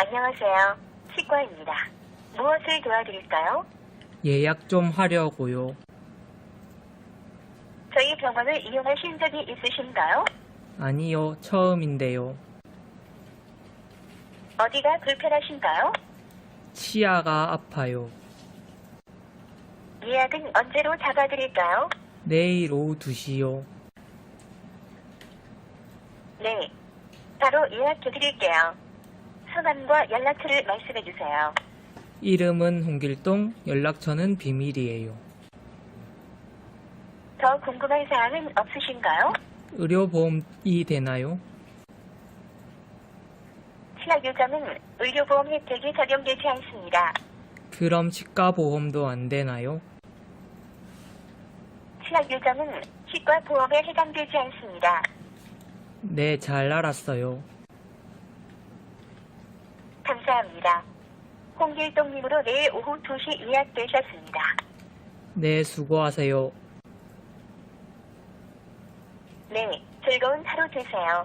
안녕하세요. 치과입니다. 무엇을 도와드릴까요? 예약 좀 하려고요. 저희 병원을 이용하신 적이 있으신가요? 아니요, 처음인데요. 어디가 불편하신가요? 치아가 아파요. 예약은 언제로 잡아드릴까요? 내일 오후 2시요. 네. 바로 예약해드릴게요. 성함과 연락처를 말씀해 주세요. 이름은 홍길동, 연락처는 비밀이에요. 더 궁금한 사항은 없으신가요? 의료보험이 되나요? 치아 교정은 의료보험 혜택이 적용되지 않습니다. 그럼 치과보험도 안 되나요? 치아 교정은 치과 보험에 해당되지 않습니다. 네, 잘 알았어요. 감사합니다. 홍길동님으로 내일 오후 2시 예약되셨습니다. 네, 수고하세요. 네, 즐거운 하루 되세요.